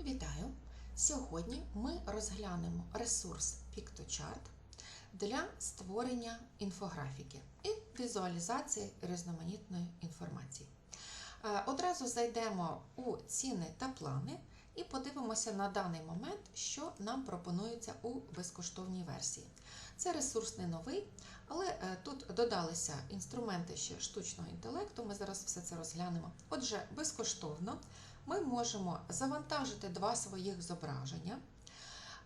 Вітаю! Сьогодні ми розглянемо ресурс PictoChart для створення інфографіки і візуалізації різноманітної інформації. Е, Одразу зайдемо у ціни та плани і подивимося на даний момент, що нам пропонується у безкоштовній версії. Це ресурс не новий, але е, тут додалися інструменти ще штучного інтелекту. Ми зараз все це розглянемо. Отже, безкоштовно ми можемо завантажити два своїх зображення,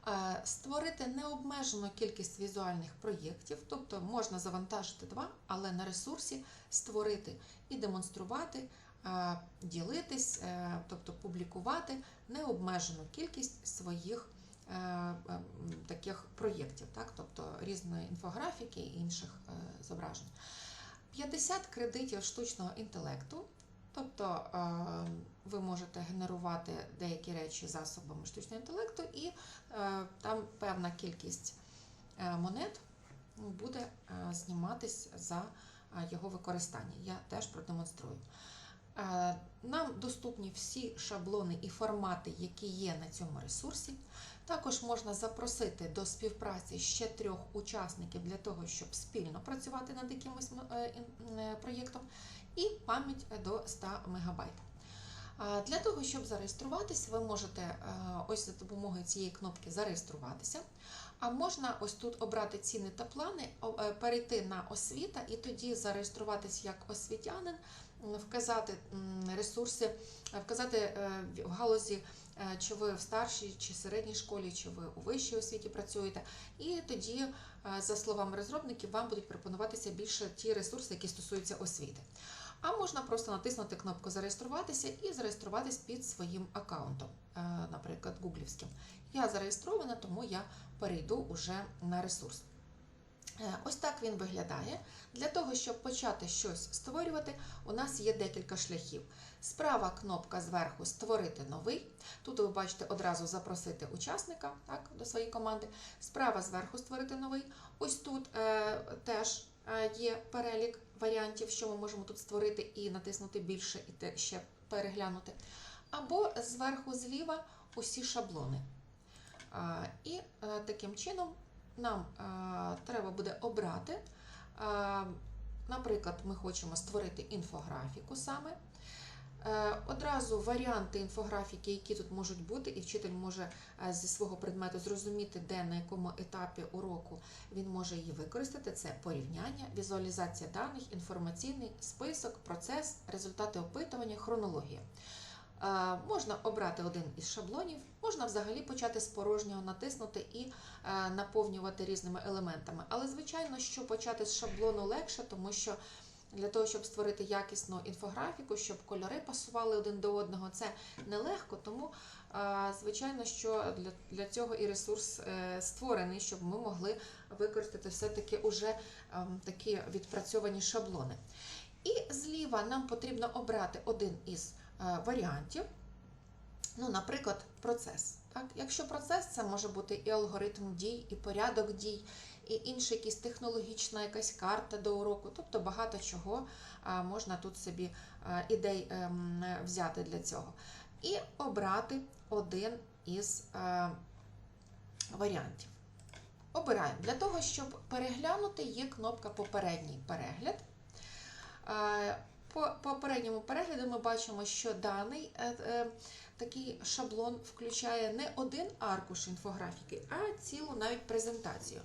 е, створити необмежену кількість візуальних проєктів, тобто можна завантажити два, але на ресурсі створити і демонструвати, е, ділитись, е, тобто публікувати необмежену кількість своїх таких проєктів, так? тобто різної інфографіки і інших зображень. 50 кредитів штучного інтелекту. Тобто ви можете генерувати деякі речі засобами штучного інтелекту, і е, там певна кількість е, монет буде е, зніматись за його використання. Я теж продемонструю. Нам доступні всі шаблони і формати, які є на цьому ресурсі. Також можна запросити до співпраці ще трьох учасників для того, щоб спільно працювати над якимось проєктом, і пам'ять до 100 МБ. Для того, щоб зареєструватися, ви можете е, ось за допомогою цієї кнопки зареєструватися. А можна ось тут обрати ціни та плани, е, перейти на освіта і тоді зареєструватись як освітянин, вказати ресурси, е, вказати в галузі, чи ви в старшій чи середній школі, чи ви у вищій освіті працюєте. І тоді, за словами розробників, вам будуть пропонуватися більше ті ресурси, які стосуються освіти. А можна просто натиснути кнопку Зареєструватися і зареєструватись під своїм аккаунтом, е, наприклад, гуглівським. Я зареєстрована, тому я перейду уже на ресурс. Е, Ось так він виглядає. Для того, щоб почати щось створювати, у нас є декілька шляхів. Справа кнопка зверху Створити новий. Тут ви бачите одразу запросити учасника так, до своєї команди. Справа зверху Створити новий. Ось тут е, теж е, є перелік варіантів, що ми можемо тут створити і натиснути більше, і те ще переглянути. Або зверху зліва усі шаблони. І е, таким чином нам е, треба буде обрати. е, Наприклад, ми хочемо створити інфографіку саме. Е, Одразу варіанти інфографіки, які тут можуть бути, і вчитель може е, зі свого предмету зрозуміти, де на якому етапі уроку він може її використати. Це порівняння, візуалізація даних, інформаційний список, процес, результати опитування, хронологія. Е, Можна обрати один із шаблонів, можна взагалі почати з порожнього, натиснути і наповнювати різними елементами. Але, звичайно, що почати з шаблону легше, тому що для того, щоб створити якісну інфографіку, щоб кольори пасували один до одного, це нелегко, тому, е, звичайно, що для, цього і ресурс е, створений, щоб ми могли використати все-таки уже ем, такі відпрацьовані шаблони. І зліва нам потрібно обрати один із е, варіантів. Ну, наприклад, процес. Так? Якщо процес, це може бути і алгоритм дій, і порядок дій, і інша якась технологічна якась карта до уроку, тобто багато чого можна тут собі ідей ем, взяти для цього. І обрати один із е, варіантів. Обираємо. Для того, щоб переглянути, є кнопка Попередній перегляд. Е, По попередньому перегляду ми бачимо, що даний е, такий шаблон включає не один аркуш інфографіки, а цілу навіть презентацію.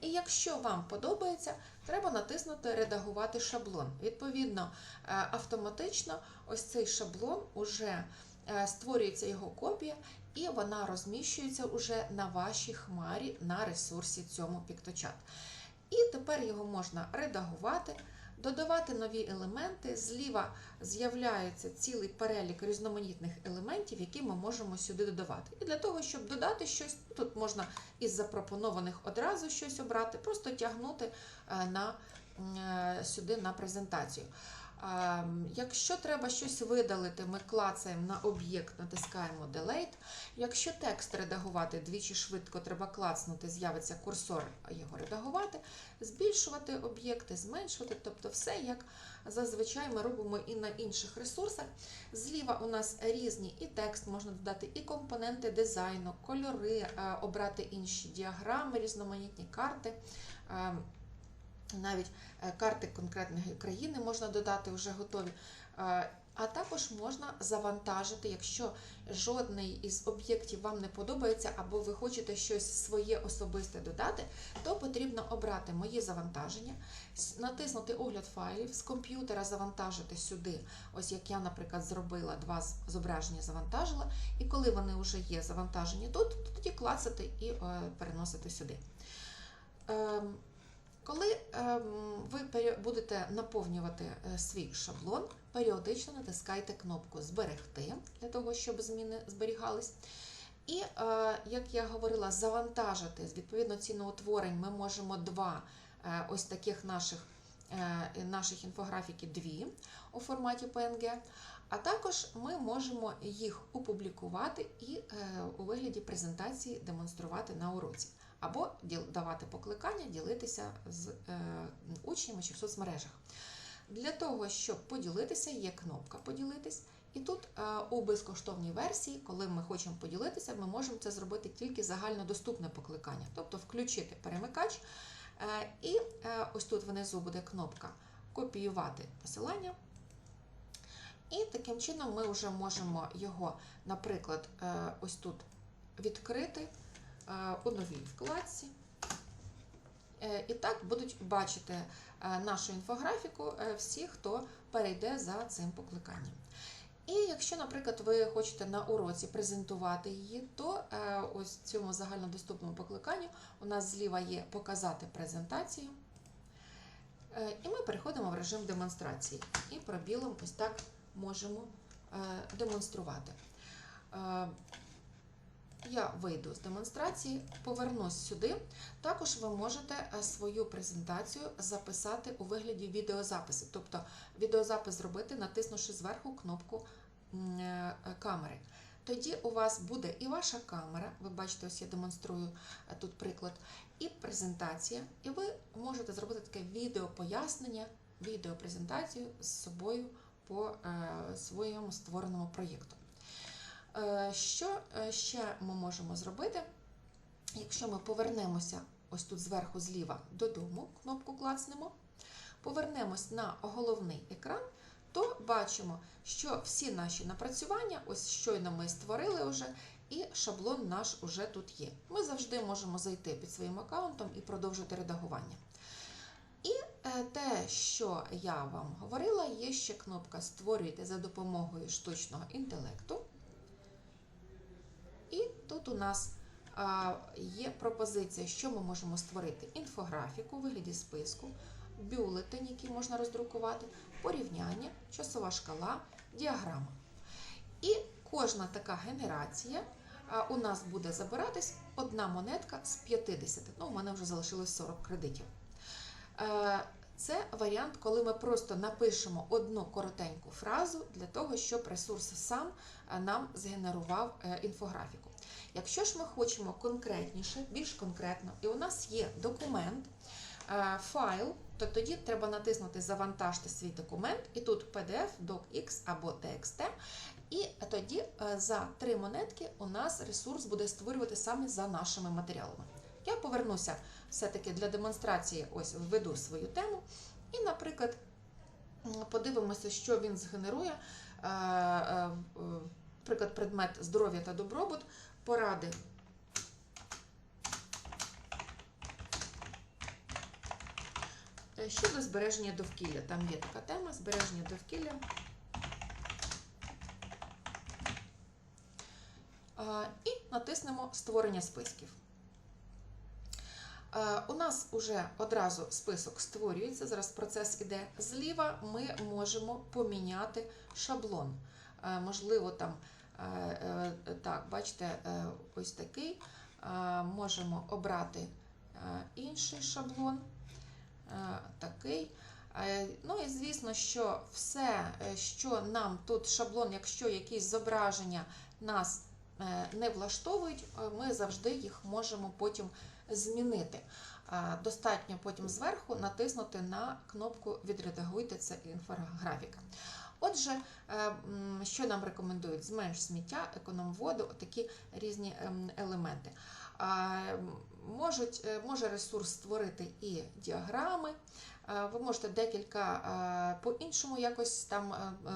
І якщо вам подобається, треба натиснути Редагувати шаблон. Відповідно, е, автоматично ось цей шаблон уже е, створюється його копія, і вона розміщується уже на вашій хмарі на ресурсі цьому PictoChat. І тепер його можна редагувати, додавати нові елементи. Зліва з'являється цілий перелік різноманітних елементів, які ми можемо сюди додавати. І для того, щоб додати щось, тут можна із запропонованих одразу щось обрати, просто тягнути е, на, е, сюди на презентацію. А, Якщо треба щось видалити, ми клацаємо на об'єкт, натискаємо Delete. Якщо текст редагувати двічі швидко, треба клацнути, з'явиться курсор його редагувати, збільшувати об'єкти, зменшувати, тобто все як зазвичай ми робимо і на інших ресурсах. Зліва у нас різні і текст можна додати, і компоненти дизайну, кольори, е, обрати інші діаграми, різноманітні карти. Навіть е, карти конкретної країни можна додати вже готові. Е, А також можна завантажити, якщо жодний із об'єктів вам не подобається, або ви хочете щось своє особисте додати, то потрібно обрати мої завантаження, натиснути огляд файлів, з комп'ютера завантажити сюди. Ось як я, наприклад, зробила два зображення, завантажила, і коли вони вже є завантажені тут, то тоді клацати і е, переносити сюди. Коли ем, ви будете наповнювати е, свій шаблон, періодично натискайте кнопку Зберегти для того, щоб зміни зберігались. І, е, як я говорила, завантажити відповідно ціноутворень ми можемо два е, ось таких наших, наших інфографіки дві у форматі PNG. А також ми можемо їх опублікувати і у вигляді презентації демонструвати на уроці або давати покликання, ділитися з е, учнями чи в соцмережах. Для того, щоб поділитися, є кнопка Поділитись. І тут е, у безкоштовній версії, коли ми хочемо поділитися, ми можемо це зробити тільки загальнодоступне покликання, тобто включити перемикач. Е, і ось тут внизу буде кнопка Копіювати посилання. І таким чином ми вже можемо його, наприклад, ось тут відкрити е, у новій вкладці. Е, І так будуть бачити е, нашу інфографіку е, всі, хто перейде за цим покликанням. І якщо, наприклад, ви хочете на уроці презентувати її, то е, ось в цьому загальнодоступному покликанню у нас зліва є Показати презентацію. Е, І ми переходимо в режим демонстрації. І пробілом ось так можемо е, демонструвати. Е, Я вийду з демонстрації, повернусь сюди. Також ви можете е, свою презентацію записати у вигляді відеозапису. Тобто відеозапис зробити, натиснувши зверху кнопку е, камери. Тоді у вас буде і ваша камера, ви бачите, ось я демонструю е, тут приклад, і презентація, і ви можете зробити таке відеопояснення, відеопрезентацію з собою по е, своєму створеному проєкту. Е, Що е, ще ми можемо зробити? Якщо ми повернемося ось тут зверху зліва додому, кнопку клацнемо, повернемось на головний екран, то бачимо, що всі наші напрацювання, ось щойно ми створили вже, і шаблон наш уже тут є. Ми завжди можемо зайти під своїм аккаунтом і продовжити редагування. І е, те, що я вам говорила, є ще кнопка Створюйте за допомогою штучного інтелекту. Тут у нас є пропозиція, що ми можемо створити: інфографіку у вигляді списку, бюлетень, який можна роздрукувати, порівняння, часова шкала, діаграма. І кожна така генерація у нас буде забиратись одна монетка з 50. Ну, у мене вже залишилось 40 кредитів. Е, Це варіант, коли ми просто напишемо одну коротеньку фразу для того, щоб ресурс сам е, нам згенерував е, інфографіку. Якщо ж ми хочемо конкретніше, більш конкретно, і у нас є документ, е, файл, то тоді треба натиснути Завантажте свій документ, і тут PDF, DocX або TXT. І тоді е, за три монетки у нас ресурс буде створювати саме за нашими матеріалами. Я повернуся все-таки для демонстрації, ось введу свою тему. І, наприклад, подивимося, що він згенерує. Е, Наприклад, предмет здоров'я та добробут, поради. Е, Щодо збереження довкілля. Там є така тема збереження довкілля. Е, І натиснемо Створення списків. Е, У нас вже одразу список створюється, зараз процес іде. Зліва ми можемо поміняти шаблон. Можливо, там, так, бачите, е, ось такий. Е, Можемо обрати е, інший шаблон, е, такий. Е, Ну і звісно, що все, е, що нам тут шаблон, якщо якісь зображення нас е, не влаштовують, е, ми завжди їх можемо потім змінити. Е, Достатньо потім зверху натиснути на кнопку Відредагуйте це інфографіка. Отже, е, що нам рекомендують? Зменш сміття, економ воду, такі різні ем, елементи. Можуть, е, може ресурс створити і діаграми. Е, Ви можете декілька по-іншому якось там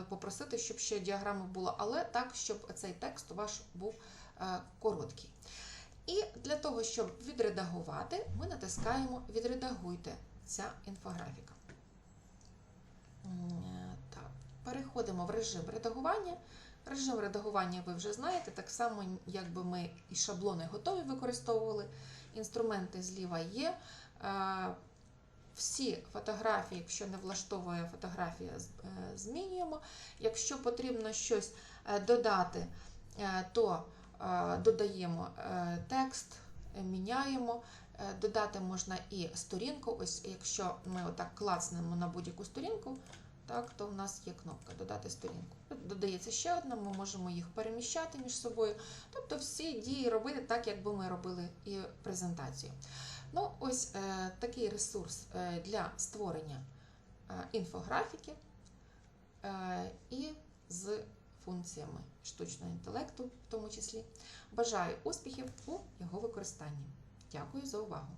попросити, щоб ще діаграми було, але так, щоб цей текст ваш був короткий. І для того, щоб відредагувати, ми натискаємо Відредагуйте ця інфографіка. Переходимо в режим редагування. Режим редагування ви вже знаєте, так само, якби ми і шаблони готові використовували. Інструменти зліва є. Е, Всі фотографії, якщо не влаштовує фотографія, е, змінюємо. Якщо потрібно щось е, додати, то додаємо текст, міняємо. Додати можна і сторінку. Ось якщо ми отак клацнемо на будь-яку сторінку, так, то в нас є кнопка Додати сторінку. Додається ще одна, ми можемо їх переміщати між собою. Тобто всі дії робити так, якби ми робили і презентацію. Ну, ось е, такий ресурс е, для створення е, інфографіки е, і з функціями штучного інтелекту, в тому числі. Бажаю успіхів у його використанні. Дякую за увагу!